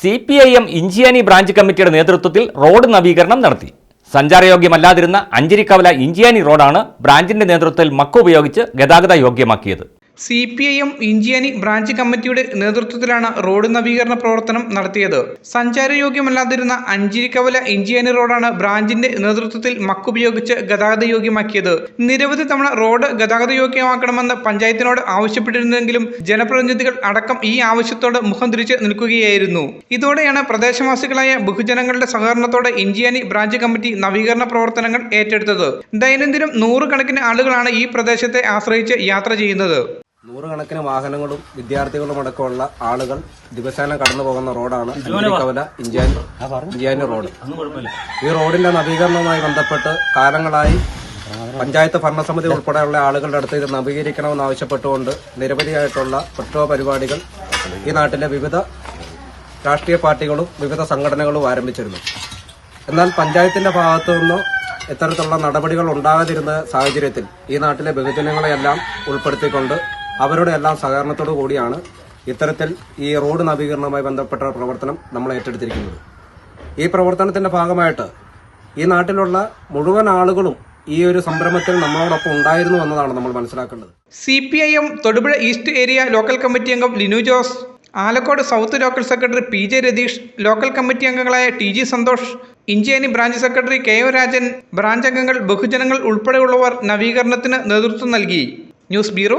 C P I M Inchiyani branch കമ്മിറ്റിയുടെ നേതൃത്വത്തിൽ road നവീകരണം നടത്തി. സഞ്ചാരയോഗ്യമല്ലാതിരുന്ന അഞ്ചിരിക്കവല ഇഞ്ചിയാനി റോഡാണ് ബ്രാഞ്ചിന്റെ നേതൃത്വത്തിൽ മക്ക ഉപയോഗിച്ച് ഗതാഗത യോഗ്യമാക്കിയത്. C P I M Inchiyani branch കമ്മിറ്റിയുടെ നേതൃത്വത്തിലാണ് റോഡ് നവീകരണ പ്രവർത്തനം നടത്തിയത്. സഞ്ചാരയോഗ്യമല്ലാതിരുന്ന അഞ്ചിരിക്കവല ഇഞ്ചിയാനി റോഡാണ് ബ്രാഞ്ചിന്റെ നേതൃത്വത്തിൽ മക്കുപയോഗിച്ച് ഗതാഗത യോഗ്യമാക്കിയത് നിരവധി തവണ റോഡ് ഗതാഗത യോഗ്യമാക്കണമെന്ന് പഞ്ചായത്തിനോട് ആവശ്യപ്പെട്ടിരുന്നെങ്കിലും ജനപ്രതിനിധികൾ അടക്കം ഈ ആവശ്യത്തോട് മുഖം തിരിച്ച് നിൽക്കുകയായിരുന്നു. ഇതോടെയാണ് പ്രദേശവാസികളായ ബഹുജനങ്ങളുടെ സഹകരണത്തോടെ ഇഞ്ചിയാനി ബ്രാഞ്ച് കമ്മിറ്റി നവീകരണ പ്രവർത്തനങ്ങൾ ഏറ്റെടുത്തത്. ദൈനംദിനം നൂറുകണക്കിന് ആളുകളാണ് ഈ പ്രദേശത്തെ ആശ്രയിച്ച് യാത്ര ചെയ്യുന്നത്. നൂറുകണക്കിന് വാഹനങ്ങളും വിദ്യാർത്ഥികളും അടക്കമുള്ള ആളുകൾ ദിവസേന കടന്നു പോകുന്ന റോഡാണ് കവല ഇഞ്ചാനി ഇഞ്ചാനി റോഡ്. ഈ റോഡിന്റെ നവീകരണവുമായി ബന്ധപ്പെട്ട് കാലങ്ങളായി പഞ്ചായത്ത് ഭരണസമിതി ഉൾപ്പെടെയുള്ള ആളുകളുടെ അടുത്ത് ഇത് നവീകരിക്കണമെന്ന് ആവശ്യപ്പെട്ടുകൊണ്ട് നിരവധിയായിട്ടുള്ള പ്രക്ഷോഭ പരിപാടികൾ ഈ നാട്ടിലെ വിവിധ രാഷ്ട്രീയ പാർട്ടികളും വിവിധ സംഘടനകളും ആരംഭിച്ചിരുന്നു. എന്നാൽ പഞ്ചായത്തിന്റെ ഭാഗത്തു നിന്നോ ഇത്തരത്തിലുള്ള നടപടികൾ ഉണ്ടാകാതിരുന്ന സാഹചര്യത്തിൽ ഈ നാട്ടിലെ ബഹുജനങ്ങളെയെല്ലാം ഉൾപ്പെടുത്തിക്കൊണ്ട് അവരുടെ എല്ലാം സഹകരണത്തോടു കൂടിയാണ് ഇത്തരത്തിൽ ഈ റോഡ് നവീകരണവുമായി ബന്ധപ്പെട്ട പ്രവർത്തനം നമ്മൾ ഏറ്റെടുത്തിരിക്കുന്നത്. ഈ പ്രവർത്തനത്തിന്റെ ഭാഗമായിട്ട് ഈ നാട്ടിലുള്ള മുഴുവൻ ആളുകളും ഈ ഒരു സംരംഭത്തിൽ നമ്മളോടൊപ്പം ഉണ്ടായിരുന്നു എന്നതാണ് നമ്മൾ മനസ്സിലാക്കേണ്ടത്. C P I M Thodupuzha east area local committee അംഗം Linu Jose Alakode south local secretary P J Ratheesh local committee അംഗങ്ങളായ T G Santhosh Incheni branch secretary K O Rajan branch അംഗങ്ങൾ ബഹുജനങ്ങൾ ഉൾപ്പെടെയുള്ളവർ നവീകരണത്തിന് നേതൃത്വം നൽകി. News bureau